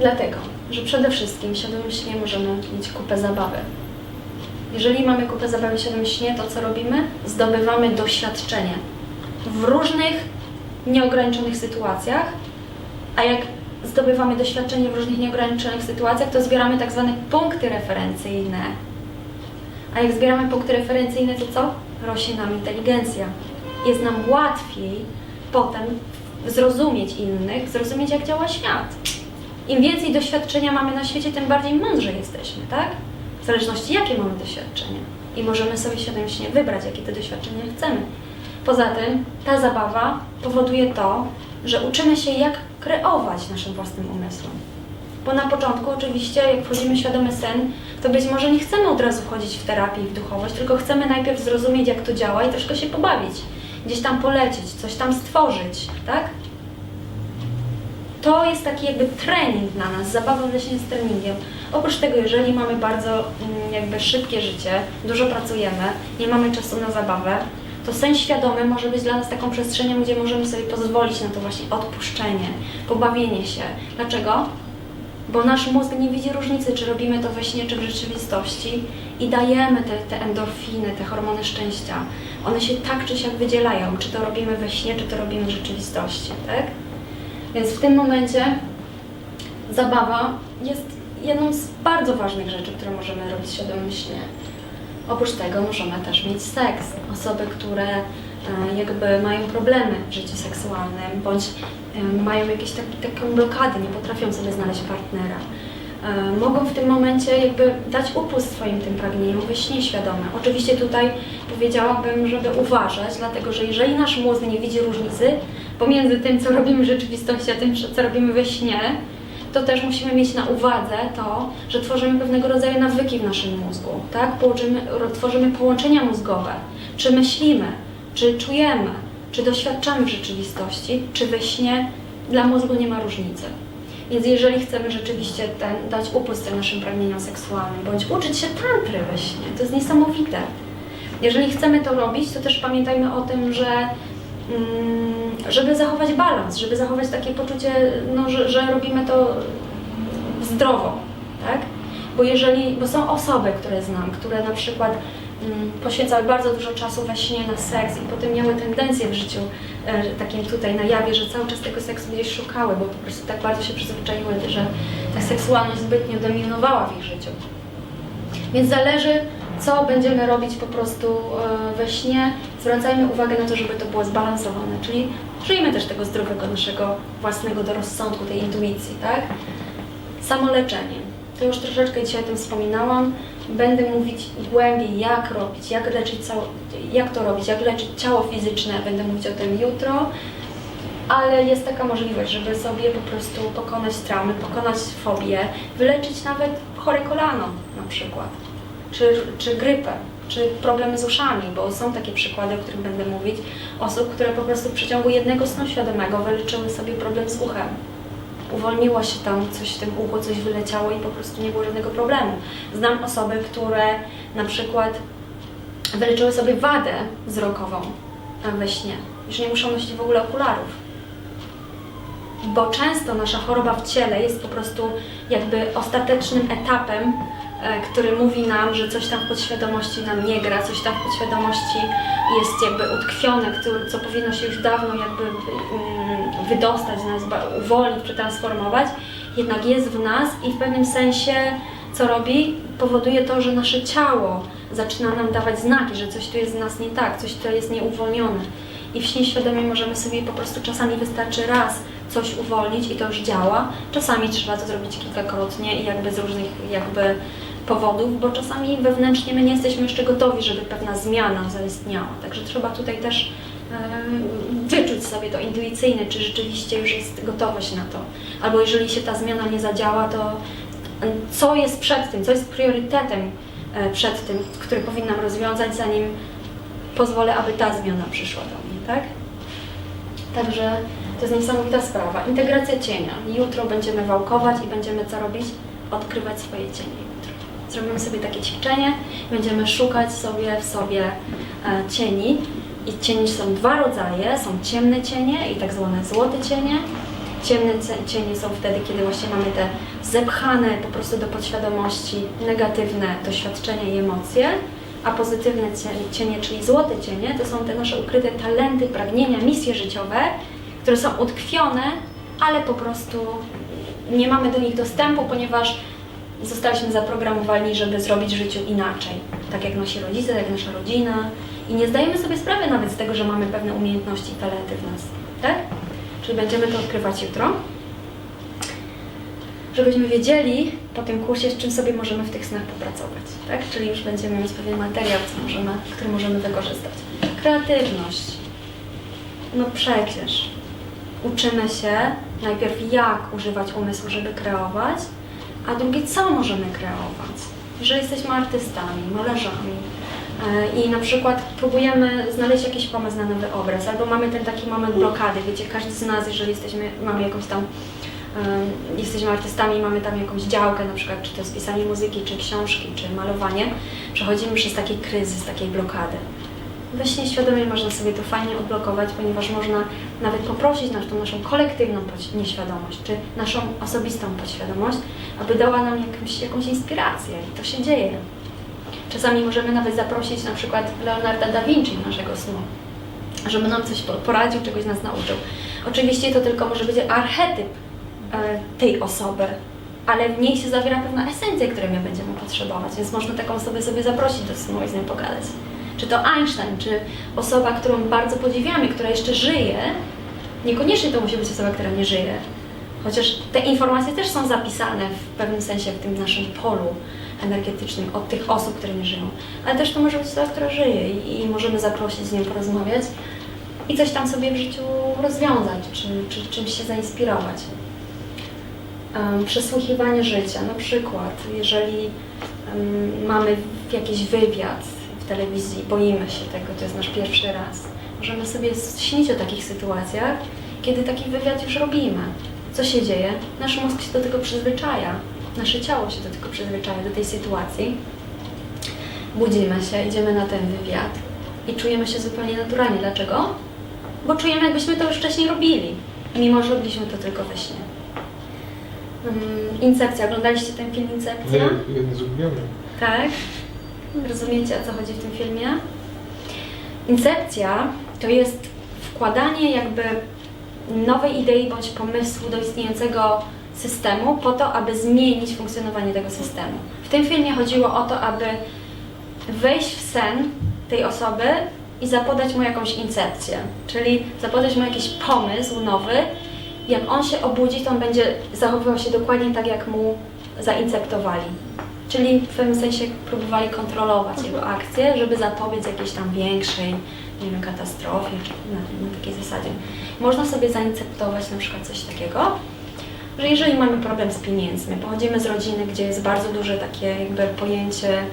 Dlatego, że przede wszystkim w świadomym śnie możemy mieć kupę zabawy. Jeżeli mamy kupę zabawy w świadomym śnie, to co robimy? Zdobywamy doświadczenie w różnych nieograniczonych sytuacjach, a jak zdobywamy doświadczenie w różnych nieograniczonych sytuacjach, to zbieramy tak zwane punkty referencyjne. A jak zbieramy punkty referencyjne, to co? Rośnie nam inteligencja. Jest nam łatwiej potem zrozumieć innych, zrozumieć jak działa świat. Im więcej doświadczenia mamy na świecie, tym bardziej mądrzy jesteśmy, tak? W zależności jakie mamy doświadczenia. I możemy sobie świadomie wybrać, jakie te doświadczenia chcemy. Poza tym ta zabawa powoduje to, że uczymy się jak kreować naszym własnym umysłem. Bo na początku oczywiście, jak wchodzimy w świadomy sen, to być może nie chcemy od razu wchodzić w terapię i w duchowość, tylko chcemy najpierw zrozumieć, jak to działa i troszkę się pobawić. Gdzieś tam polecieć, coś tam stworzyć, tak? To jest taki jakby trening dla nas, zabawa właśnie z treningiem. Oprócz tego, jeżeli mamy bardzo mm, jakby szybkie życie, dużo pracujemy, nie mamy czasu na zabawę, to sen świadomy może być dla nas taką przestrzenią, gdzie możemy sobie pozwolić na to właśnie odpuszczenie, pobawienie się. Dlaczego? Bo nasz mózg nie widzi różnicy, czy robimy to we śnie, czy w rzeczywistości i dajemy te, te endorfiny, te hormony szczęścia. One się tak czy siak wydzielają, czy to robimy we śnie, czy to robimy w rzeczywistości, tak? Więc w tym momencie zabawa jest jedną z bardzo ważnych rzeczy, które możemy robić w świadomym śnie. Oprócz tego możemy też mieć seks. Osoby, które e, jakby mają problemy w życiu seksualnym, bądź mają jakieś takie, taką blokady, nie potrafią sobie znaleźć partnera. e, Mogą w tym momencie jakby dać upust swoim tym pragnieniom we śnie świadome. Oczywiście tutaj powiedziałabym, żeby uważać, dlatego że jeżeli nasz mózg nie widzi różnicy pomiędzy tym, co robimy w rzeczywistości, a tym, co robimy we śnie, to też musimy mieć na uwadze to, że tworzymy pewnego rodzaju nawyki w naszym mózgu, tak? Położymy, tworzymy połączenia mózgowe. Czy myślimy, czy czujemy, czy doświadczamy w rzeczywistości, czy we śnie, dla mózgu nie ma różnicy. Więc jeżeli chcemy rzeczywiście ten, dać upust naszym pragnieniom seksualnym, bądź uczyć się tantry we śnie, to jest niesamowite. Jeżeli chcemy to robić, to też pamiętajmy o tym, że żeby zachować balans, żeby zachować takie poczucie, no, że, że robimy to zdrowo, tak? Bo jeżeli, bo są osoby, które znam, które na przykład mm, poświęcały bardzo dużo czasu we śnie na seks i potem miały tendencję w życiu e, takim tutaj na jawie, że cały czas tego seksu gdzieś szukały, bo po prostu tak bardzo się przyzwyczaiły, że ta seksualność zbytnio dominowała w ich życiu. Więc zależy, co będziemy robić po prostu e, we śnie. Zwracajmy uwagę na to, żeby to było zbalansowane, czyli żyjmy też tego zdrowego naszego własnego do rozsądku, tej intuicji, tak? Samoleczenie. To już troszeczkę dzisiaj o tym wspominałam. Będę mówić głębiej, jak robić, jak leczyć cało, jak to robić, jak leczyć ciało fizyczne. Będę mówić o tym jutro. Ale jest taka możliwość, żeby sobie po prostu pokonać traumy, pokonać fobię, wyleczyć nawet chore kolano na przykład, czy, czy grypę, czy problemy z uszami, bo są takie przykłady, o których będę mówić, osób, które po prostu w przeciągu jednego snu świadomego wyleczyły sobie problem z uchem. Uwolniło się tam coś w tym uchu, coś wyleciało i po prostu nie było żadnego problemu. Znam osoby, które na przykład wyleczyły sobie wadę wzrokową we śnie. Już nie muszą nosić w ogóle okularów bo często nasza choroba w ciele jest po prostu jakby ostatecznym etapem, który mówi nam, że coś tam w podświadomości nam nie gra, coś tam w podświadomości jest jakby utkwione, co powinno się już dawno jakby mm, wydostać z nas, uwolnić, przetransformować, jednak jest w nas i w pewnym sensie co robi? Powoduje to, że nasze ciało zaczyna nam dawać znaki, że coś tu jest z nas nie tak, coś tu jest nieuwolnione. I w śnie świadomie możemy sobie po prostu czasami wystarczy raz coś uwolnić i to już działa. Czasami trzeba to zrobić kilkakrotnie i jakby z różnych jakby powodów, bo czasami wewnętrznie my nie jesteśmy jeszcze gotowi, żeby pewna zmiana zaistniała. Także trzeba tutaj też em, wyczuć sobie to intuicyjne, czy rzeczywiście już jest gotowość na to. Albo jeżeli się ta zmiana nie zadziała, to em, co jest przed tym, co jest priorytetem e, przed tym, który powinnam rozwiązać, zanim pozwolę, aby ta zmiana przyszła do mnie, tak? Także to jest niesamowita sprawa. Integracja cienia. Jutro będziemy wałkować i będziemy co robić? Odkrywać swoje cienie. Zrobimy sobie takie ćwiczenie, będziemy szukać sobie w sobie e, cieni. I cieni są dwa rodzaje, są ciemne cienie i tak zwane złote cienie. Ciemne cienie są wtedy, kiedy właśnie mamy te zepchane po prostu do podświadomości negatywne doświadczenia i emocje, a pozytywne cie- cienie, czyli złote cienie, to są te nasze ukryte talenty, pragnienia, misje życiowe, które są utkwione, ale po prostu nie mamy do nich dostępu, ponieważ zostaliśmy zaprogramowani, żeby zrobić w życiu inaczej. Tak jak nasi rodzice, tak jak nasza rodzina. I nie zdajemy sobie sprawy nawet z tego, że mamy pewne umiejętności i talenty w nas. Tak? Czyli będziemy to odkrywać jutro. Żebyśmy wiedzieli po tym kursie, z czym sobie możemy w tych snach popracować. Tak? Czyli już będziemy mieć pewien materiał, co możemy, który możemy wykorzystać. Kreatywność. No przecież. Uczymy się najpierw jak używać umysłu, żeby kreować, a drugie co możemy kreować. Jeżeli jesteśmy artystami, malarzami e, i na przykład próbujemy znaleźć jakiś pomysł na nowy obraz, albo mamy ten taki moment blokady, wiecie, każdy z nas, jeżeli jesteśmy, mamy jakąś tam, e, jesteśmy artystami, mamy tam jakąś działkę, na przykład czy to jest pisanie muzyki, czy książki, czy malowanie, przechodzimy przez taki kryzys, takiej blokady. We śnie świadomie można sobie to fajnie odblokować, ponieważ można nawet poprosić nas, tą naszą kolektywną nieświadomość, czy naszą osobistą podświadomość, aby dała nam jakąś, jakąś inspirację. I to się dzieje. Czasami możemy nawet zaprosić na przykład Leonarda da Vinci naszego snu, żeby nam coś po- poradził, czegoś nas nauczył. Oczywiście to tylko może być archetyp e, tej osoby, ale w niej się zawiera pewna esencja, której my będziemy potrzebować, więc można taką osobę sobie zaprosić do snu i z nią pogadać. Czy to Einstein, czy osoba, którą bardzo podziwiamy, która jeszcze żyje, niekoniecznie to musi być osoba, która nie żyje. Chociaż te informacje też są zapisane w pewnym sensie w tym naszym polu energetycznym od tych osób, które nie żyją. Ale też to może być osoba, która żyje i, możemy zaprosić z nią porozmawiać i coś tam sobie w życiu rozwiązać, czy, czy czymś się zainspirować. Um, przesłuchiwanie życia, na przykład, jeżeli um, mamy jakiś wywiad telewizji, boimy się tego, to jest nasz pierwszy raz. Możemy sobie śnić o takich sytuacjach, kiedy taki wywiad już robimy. Co się dzieje? Nasz mózg się do tego przyzwyczaja, nasze ciało się do tego przyzwyczaja, do tej sytuacji. Budzimy się, idziemy na ten wywiad i czujemy się zupełnie naturalnie. Dlaczego? Bo czujemy, jakbyśmy to już wcześniej robili, mimo że robiliśmy to tylko we śnie. Um, Incepcja. Oglądaliście ten film Incepcja? Nie, ulubionych. Tak? Rozumiecie, o co chodzi w tym filmie? Incepcja to jest wkładanie jakby nowej idei bądź pomysłu do istniejącego systemu po to, aby zmienić funkcjonowanie tego systemu. W tym filmie chodziło o to, aby wejść w sen tej osoby i zapodać mu jakąś incepcję, czyli zapodać mu jakiś pomysł nowy. Jak on się obudzi, to on będzie zachowywał się dokładnie tak, jak mu zainceptowali. Czyli w pewnym sensie próbowali kontrolować jego akcje, żeby zapobiec jakiejś tam większej, nie wiem, katastrofie, czy na, na takiej zasadzie. Można sobie zainceptować na przykład coś takiego, że jeżeli mamy problem z pieniędzmi, pochodzimy z rodziny, gdzie jest bardzo duże takie jakby pojęcie e,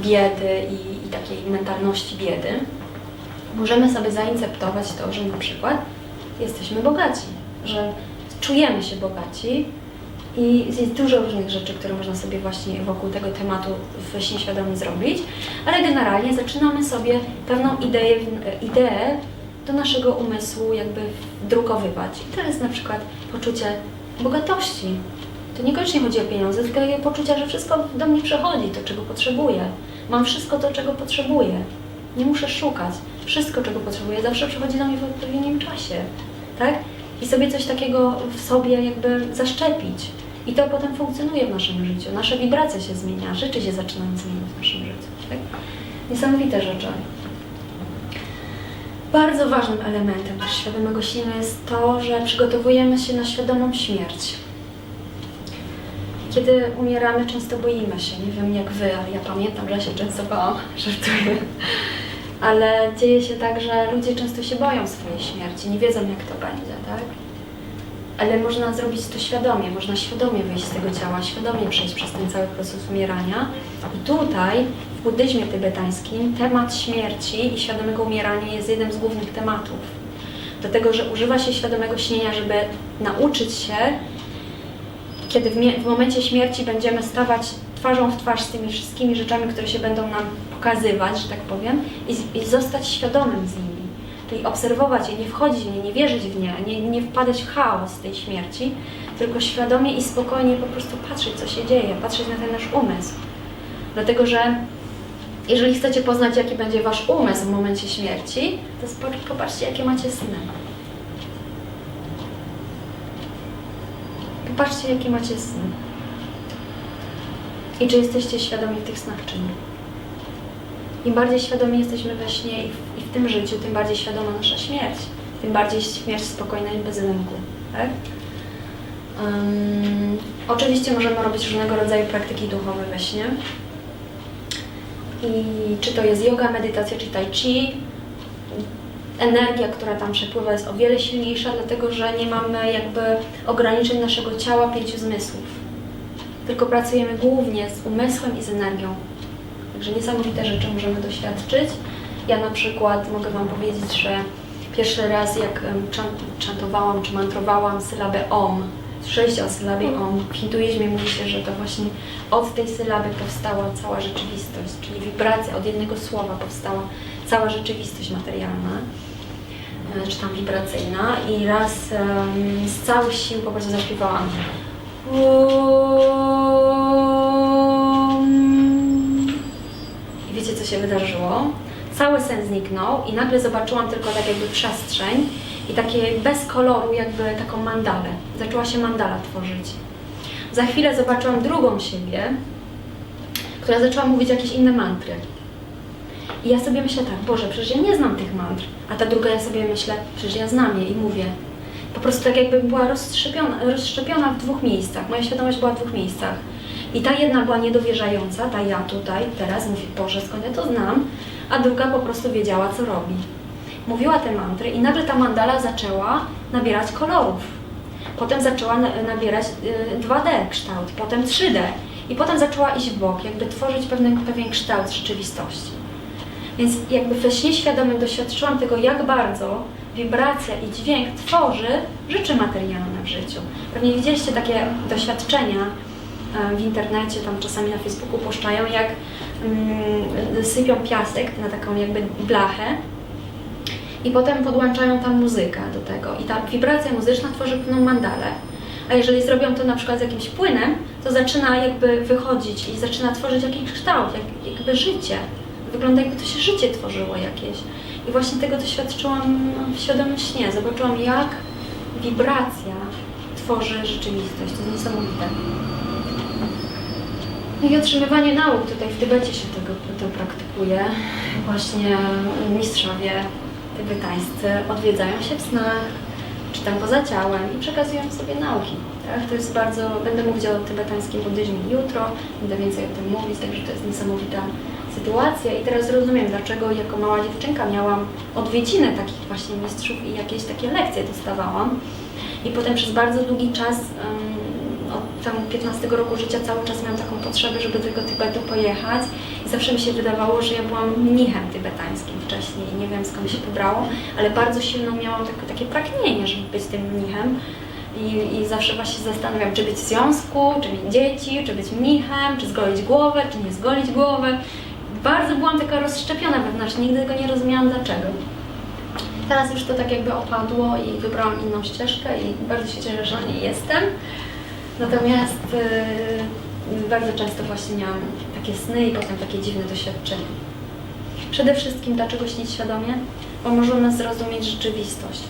biedy i, i takiej mentalności biedy, możemy sobie zainceptować to, że na przykład jesteśmy bogaci, że czujemy się bogaci i jest dużo różnych rzeczy, które można sobie właśnie wokół tego tematu w śnie świadomie zrobić, ale generalnie zaczynamy sobie pewną ideę, ideę do naszego umysłu jakby wdrukowywać. I to jest na przykład poczucie bogatości. To niekoniecznie chodzi o pieniądze, tylko takie poczucie, że wszystko do mnie przychodzi, to czego potrzebuję. Mam wszystko to, czego potrzebuję. Nie muszę szukać. Wszystko, czego potrzebuję, zawsze przychodzi do mnie w odpowiednim czasie. Tak? I sobie coś takiego w sobie jakby zaszczepić. I to potem funkcjonuje w naszym życiu. Nasza wibracja się zmienia, rzeczy się zaczynają zmieniać w naszym życiu. Tak? Niesamowite rzeczy. Bardzo ważnym elementem też świadomego śnienia jest to, że przygotowujemy się na świadomą śmierć. Kiedy umieramy, często boimy się. Nie wiem jak wy, ale ja pamiętam, że ja się często bałam, żartuję. Ale dzieje się tak, że ludzie często się boją swojej śmierci, nie wiedzą jak to będzie, tak? Ale można zrobić to świadomie, można świadomie wyjść z tego ciała, świadomie przejść przez ten cały proces umierania. I tutaj w buddyzmie tybetańskim temat śmierci i świadomego umierania jest jednym z głównych tematów. Dlatego, że używa się świadomego śnienia, żeby nauczyć się, kiedy w, w momencie śmierci będziemy stawać twarzą w twarz z tymi wszystkimi rzeczami, które się będą nam pokazywać, że tak powiem, i, i zostać świadomym z nimi. Czyli obserwować je, nie wchodzić w nie, nie wierzyć w nie, nie, nie wpadać w chaos tej śmierci, tylko świadomie i spokojnie po prostu patrzeć, co się dzieje, patrzeć na ten nasz umysł. Dlatego, że jeżeli chcecie poznać, jaki będzie wasz umysł w momencie śmierci, to popatrzcie, jakie macie sny. Popatrzcie, jakie macie sny. I czy jesteście świadomi tych snach, czy nie. Im bardziej świadomi jesteśmy we śnie i w, i w tym życiu, tym bardziej świadoma nasza śmierć. Tym bardziej śmierć spokojna i bez lęku. Tak? Ym, oczywiście możemy robić różnego rodzaju praktyki duchowe we śnie. I czy to jest yoga, medytacja czy tai chi, energia, która tam przepływa jest o wiele silniejsza, dlatego że nie mamy jakby ograniczeń naszego ciała, pięciu zmysłów. Tylko pracujemy głównie z umysłem i z energią. Także niesamowite rzeczy możemy doświadczyć. Ja na przykład mogę Wam powiedzieć, że pierwszy raz jak czantowałam czy mantrowałam sylabę OM, sześć o sylabie OM, w hinduizmie mówi się, że to właśnie od tej sylaby powstała cała rzeczywistość, czyli wibracja, od jednego słowa powstała cała rzeczywistość materialna e, czy tam wibracyjna i raz em, z całych sił po prostu zaśpiewałam. I wiecie, co się wydarzyło? Cały sen zniknął i nagle zobaczyłam tylko tak jakby przestrzeń i takie bez koloru jakby taką mandalę. Zaczęła się mandala tworzyć. Za chwilę zobaczyłam drugą siebie, która zaczęła mówić jakieś inne mantry. I ja sobie myślę tak, Boże, przecież ja nie znam tych mantr. A ta druga ja sobie myślę, przecież ja znam je i mówię. Po prostu tak jakby była rozszczepiona, rozszczepiona w dwóch miejscach. Moja świadomość była w dwóch miejscach. I ta jedna była niedowierzająca, ta ja tutaj, teraz mówi, Boże, skąd ja to znam? A druga po prostu wiedziała, co robi. Mówiła te mantry i nagle ta mandala zaczęła nabierać kolorów. Potem zaczęła na- nabierać y, 2D kształt, potem 3D. I potem zaczęła iść w bok, jakby tworzyć pewien, pewien kształt rzeczywistości. Więc jakby we śnie świadomym doświadczyłam tego, jak bardzo wibracja i dźwięk tworzy rzeczy materialne w życiu. Pewnie widzieliście takie doświadczenia e, w internecie, tam czasami na Facebooku puszczają, jak mm, sypią piasek na taką jakby blachę i potem podłączają tam muzykę do tego i ta wibracja muzyczna tworzy pewną mandalę. A jeżeli zrobią to na przykład z jakimś płynem, to zaczyna jakby wychodzić i zaczyna tworzyć jakiś kształt, jak, jakby życie. Wygląda jakby to się życie tworzyło jakieś. I właśnie tego doświadczyłam w świadomym śnie. Zobaczyłam jak wibracja tworzy rzeczywistość. To jest niesamowite. No i otrzymywanie nauk tutaj w Tybecie się tego, to praktykuje. Właśnie mistrzowie tybetańscy odwiedzają się w snach, czy tam poza ciałem i przekazują sobie nauki. Tak? To jest bardzo, będę mówić o tybetańskim buddyzmie jutro, będę więcej o tym mówić, także to jest niesamowita sytuacja i teraz rozumiem, dlaczego jako mała dziewczynka miałam odwiedziny takich właśnie mistrzów i jakieś takie lekcje dostawałam. I potem przez bardzo długi czas, od tam 15 roku życia cały czas miałam taką potrzebę, żeby do tego Tybetu pojechać. I zawsze mi się wydawało, że ja byłam mnichem tybetańskim wcześniej. Nie wiem skąd się to ale bardzo silno miałam takie, takie pragnienie, żeby być tym mnichem. I, I zawsze właśnie zastanawiam, czy być w związku, czy mieć dzieci, czy być mnichem, czy zgolić głowę, czy nie zgolić głowę. Bardzo byłam taka rozszczepiona wewnętrznie, nigdy tego nie rozumiałam dlaczego. Teraz już to tak jakby opadło i wybrałam inną ścieżkę i bardzo się cieszę, że na niej jestem. Natomiast yy, bardzo często właśnie miałam takie sny i potem takie dziwne doświadczenia. Przede wszystkim dlaczego śnić świadomie? Bo możemy zrozumieć rzeczywistość.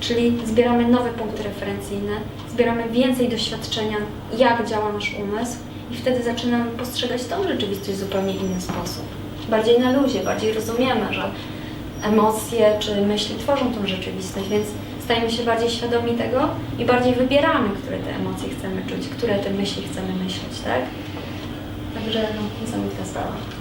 Czyli zbieramy nowe punkty referencyjne, zbieramy więcej doświadczenia, jak działa nasz umysł i wtedy zaczynamy postrzegać tą rzeczywistość w zupełnie inny sposób. Bardziej na luzie, bardziej rozumiemy, że emocje czy myśli tworzą tą rzeczywistość, więc stajemy się bardziej świadomi tego i bardziej wybieramy, które te emocje chcemy czuć, które te myśli chcemy myśleć, tak? Także no, niesamowita sprawa.